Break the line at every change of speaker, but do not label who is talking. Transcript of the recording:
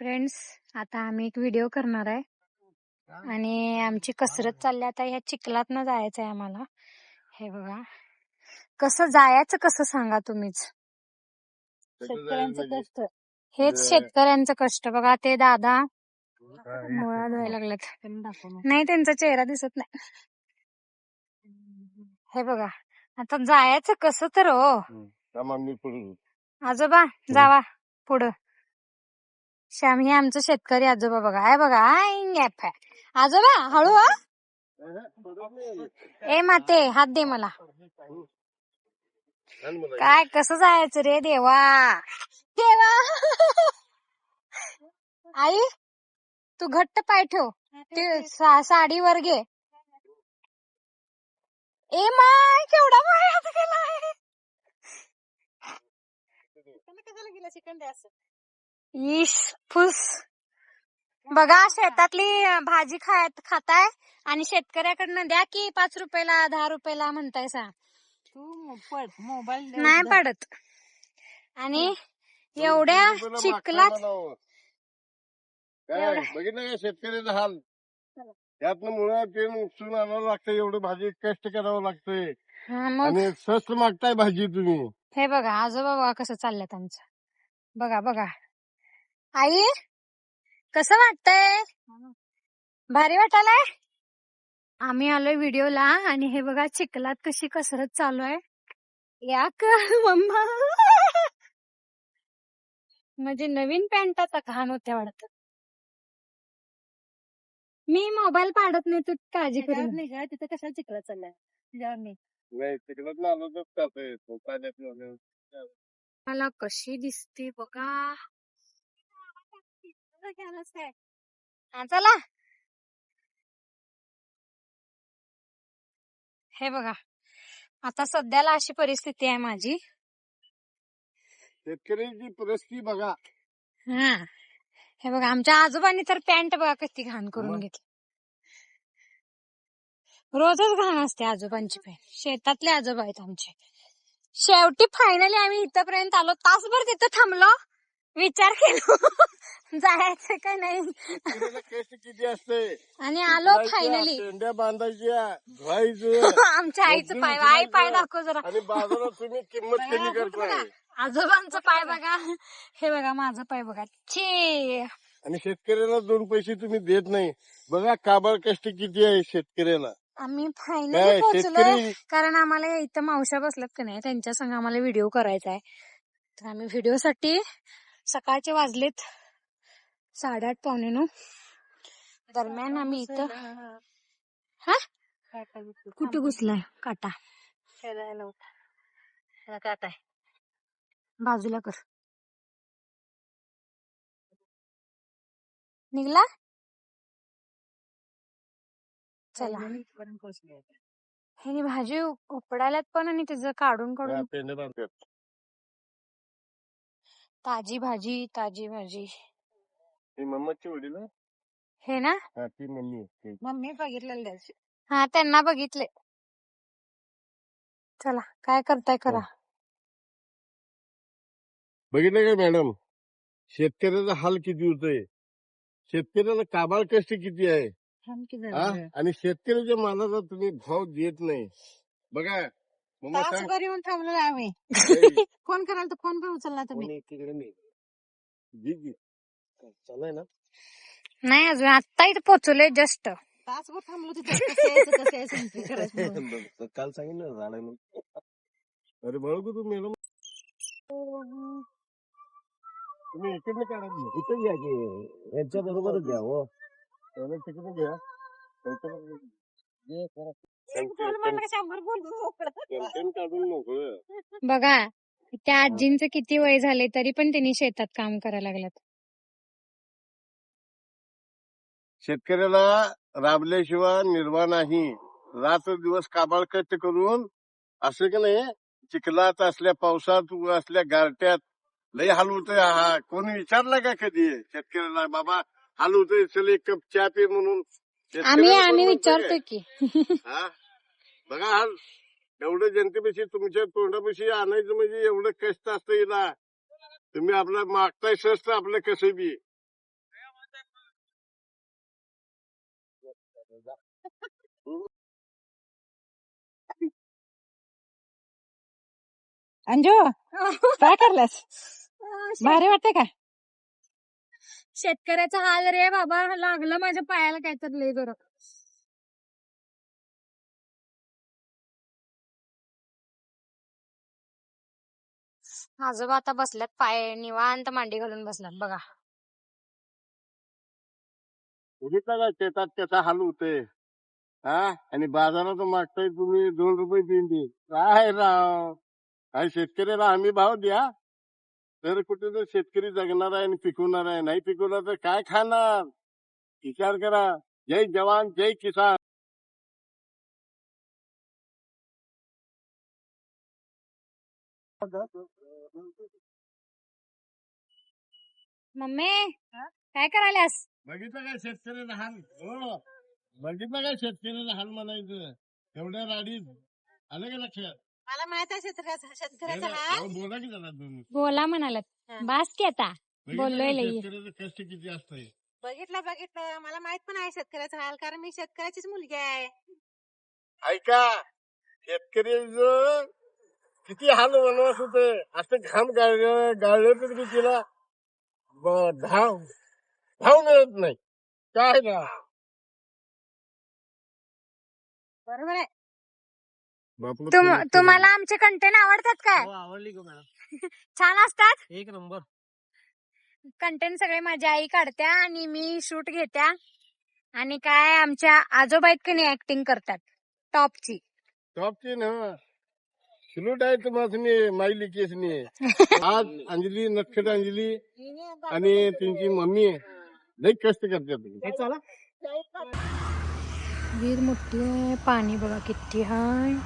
Friends आता आम्ही एक व्हिडिओ करणार आहे. आणि आमची कसरत चालली आता ह्या चिखलातनं जायचं आहे आम्हाला. हे बघा. कसं जायचं कसं सांगा तुम्हीच. शेतकऱ्यांचं कष्ट. हेच. शेतकऱ्यांचं कष्ट. बघा ते दादा मुळा धुवायला लागलेत. नाही त्यांचा चेहरा दिसत नाही. हे बघा. आता जायचं कसं तर हो.
मी पुढे
आजोबा जावा. पुढं. श्याम हे आमचं शेतकरी आजोबा बघा. आहे बघा. आय, आहे. आजोबा हळू हा. ए माते हात दे मला. काय कसं जायचं रे देवा? देवा! आई तू घट्ट पाय ठेव. ते सा- साडीवर घे. ए माय केवढा माय हात गेलाय. ईश फुस. बघा शेतातली भाजी खाय खाताय आणि शेतकऱ्याकडनं द्या की पाच रुपयाला दहा रुपयाला म्हणताय सा.
मोबाईल
नाही पडत. आणि एवढ्या चिखलात
काय? बघितलं का शेतकऱ्याचा हाल? त्यातनं मुळात ते उपसून आणावं लागतं एवढं भाजी कष्ट करावं लागतंय.
हा,
आणि स्वस्त मागताय भाजी तुम्ही.
हे बघा आजोबा बघा कसं चाललंय आमचं. बघा बघा. आई कसं वाटतंय? भारी वाटायलाय? आम्ही आलोय व्हिडिओला आणि हे बघा चिखलात कशी कसरत चालू आहे. या क मम्मा. म्हणजे नवीन पॅन्टाचा घाण होत्या वाटत. मी मोबाईल पाडत नाही तू काळजी करू
त्याच्यावर
नको.
नाही का तिथं कशाला चिखला चाललाय? नाही.
मला कशी दिसते बघा. हा, चला. हे बघा आता सध्याला अशी परिस्थिती आहे माझी.
शेतकऱ्याची परिस्थिती बघा.
हा. हे बघा आमच्या आजोबांनी तर पॅन्ट बघा किती घाण करून? घेतली. रोजच घाण असते आजोबांची पॅन्ट. शेतातले आजोबा आहेत आमचे. शेवटी फायनली आम्ही इथपर्यंत आलो. तासभर तिथं थांबलो. विचार केलो. जायचं का नाही?
कष्ट किती असते
आणि आलो फायनली
पेंड्या बांधायच्या धुवायचं.
आमच्या आईचं पाय आई पाय. दाखव जरा.
आणि बाजारात तुम्ही किंमत कमी करताय.
आजोबांचं पाय बघा. हे बघा माझं पाय बघा. छे
आणि शेतकऱ्याला दोन पैसे तुम्ही देत नाही. बघा काबाड कष्ट किती आहे शेतकऱ्याला.
आम्ही फायनली
काय
पोहोचलोय.
शेतकरी
कारण आम्हाला इथं मावशा बसल्यात का नाही? त्यांच्या संग आम्हाला व्हिडिओ करायचा आहे तर आम्ही व्हिडिओ साठी सकाळचे वाजलेत. साडेआठ पावणे नऊ. दरम्यान आम्ही इथं हा कुठे घुसलाय? काटा. बाजूला कर. निघला? चला. ह्यानी भाजी उपडायलात पण आणि त्याचं काढून
हा,
काढून. ताजी भाजी ताजी भाजी.
ही मम्माची वडील?
हे ना
हा ती मम्मी आहे. ती.
मम्मी बघितलेलं दिवशी.
हा त्यांना बघितले चला काय करताय करा
बघितलं का मॅडम शेतकऱ्याचा हाल किती होतोय शेतकऱ्याला काबाड कष्ट किती आहे
थांब की
हा?
जरा.
आणि शेतकऱ्याच्या मालाला तुम्ही भाव देत नाही बघा मम्मा सांग
तासभर येऊन थांबलो आम्ही फोन कराल तर फोन पण उचलला तुम्ही
कोणी नाही जी जी चालाय ना
नाही अजून आता इथे पोहोचलोय जस्ट
तासभर थांबलो तिथे कसं यायचं कसं यायचं entry करायचं म्हणून.
काल सांगितलं झालं म्हणून. अरे बळगू तू मॅडम तुम्ही इकडनं काढा ना.
इथं घ्या की यांच्या बरोबरच घ्या हो
त्याला तिकडनं घ्या त्यांच्याकडनं घे करा.
बोल म्हणलं का शंभर बोल मोकळं.
कंटेन काढून मोकळं
बघा त्या आजींचं किती वय झाले तरी पण त्यांनी शेतात काम करायला लागल्यात
शेतकऱ्याला राबल्याशिवाय निर्वाह नाही. रात्र दिवस काबाळ कष्ट करून असं की नाही चिखलात असल्या पावसात असल्या गारट्यात लय हाल होतोय हा. कोणी विचारला का कधी? शेतकऱ्याला बाबा हाल होतोय चल एक कप चहा पे म्हणून.
आम्ही आम्ही विचारतोय की?
हा? बघा हाल. एवढं जनतेपेक्षा तुमच्या तोंडापेक्षा आणायचं म्हणजे एवढं कष्ट असतं हिला. तुम्ही आपलं मागताय स्वस्त आपलं कसं बी.
अंजू काय करलास? भारी वाटते का?
शेतकऱ्याचा हाल रे बाबा लागलं माझ्या पायाला काय तर लय बरं आजोबा आता बसल्यात पाय निवांत मांडी घालून बसल्यात बघा.
का शेतात कसा हाल होतोय. हा? आणि बाजारात मागताय तुम्ही दोन रुपये पिंडी काय राव? काय शेतकऱ्याला हमी भाव द्या. तर कुठे तर शेतकरी जगणार आहे आणि पिकवणार आहे. नाही पिकवणार तर काय खाणार? विचार करा. जय जवान जय किसान.
मम्मी काय करायलास?
बघितलं काय शेतकऱ्याचा हाल? हो. बघितलं काय शेतकऱ्याचा हाल म्हणायचं. एवढ्या राडीत आलं का लक्षात?
मला माहीत आहे शेतकऱ्याचा शेतकऱ्याचा
अहो, बोला की जरा तुम्ही.
बोला म्हणालात.
हा.
बास की आता.
बघितलं
बोललोय लई.
शेतकऱ्याचं कष्ट किती असतंय?
बघितलं बघितलं. मला माहीत पण आहे शेतकऱ्याचा हाल कारण मी शेतकऱ्याचीच मुलगी आहे.
ऐका शेतकऱ्याचं किती हाल वनवास होते. असं घाम गाळलं गाळलं तर की तिला ब- धाव धाव मिळत नाही. काय ना
बरोबर आहे.
बापू
तुम- तुम्हाला आमचे कंटेंट आवडतात काय?
हो, आवडली मॅडम.
छान असतात?
एक नंबर.
कंटेंट सगळे माझी आई काढत्या आणि मी शूट घेत्या. आणि काय आमच्या आजोबा आहेत की नाही ऍक्टिंग करतात. टॉपची.
टॉपची ना. सुलूट आहे तुम्हाला माईली केसनी आज अंजली नक्षट अंजली आणि त्यांची मम्मी लई कष्ट करतात.
हे चला.
वीर मोठी आहे पाणी बघा किती हाय.